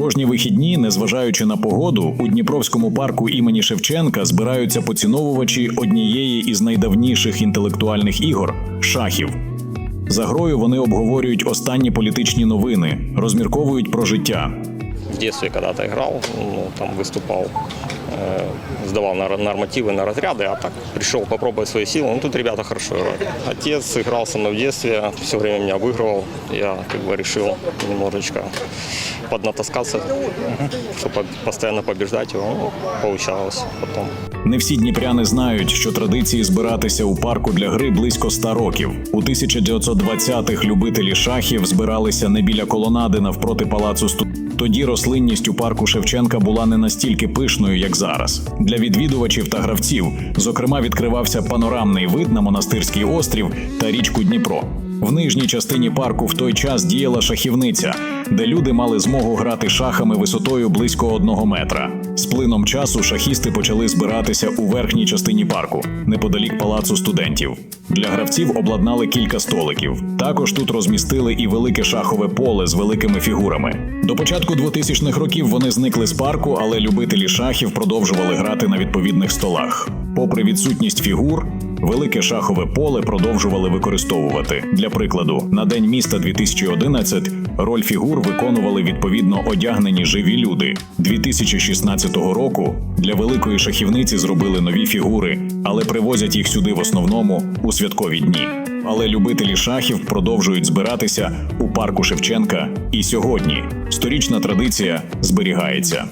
Кожні вихідні, незважаючи на погоду, у Дніпровському парку імені Шевченка збираються поціновувачі однієї із найдавніших інтелектуальних ігор шахів. За грою вони обговорюють останні політичні новини, розмірковують про життя В детстве когда-то играл, ну, там выступал, э, сдавал на нормативы на разряды, а так пришел попробовать свои силы. Ну, тут ребята хорошо играют. Отец играл со мной в детстве, все время меня обыгрывал. Я как бы решил немножечко поднатаскаться, чтобы постоянно побеждать его. Ну, получалось потом. Не всі дніпряни знають, що традиції збиратися у парку для гри близько ста років. У 1920-х любителі шахів збиралися не біля колонади навпроти палацу сту. Тоді рослинність у парку Шевченка була не настільки пишною, як зараз. Для відвідувачів та гравців, зокрема, відкривався панорамний вид на монастирський острів та річку Дніпро. В нижній частині парку в той час діяла шахівниця, де люди мали змогу грати шахами висотою близько одного метра. З плином часу шахісти почали збиратися у верхній частині парку, неподалік палацу студентів. Для гравців обладнали кілька столиків. Також тут розмістили і велике шахове поле з великими фігурами. До початку 2000-х років вони зникли з парку, але любителі шахів продовжували грати на відповідних столах. Попри відсутність фігур, велике шахове поле продовжували використовувати. Для прикладу, на день міста 2011 роль фігур виконували відповідно одягнені живі люди. 2016 року для великої шахівниці зробили нові фігури, але привозять їх сюди в основному у святкові дні. Але любителі шахів продовжують збиратися у парку Шевченка і сьогодні. Сторічна традиція зберігається.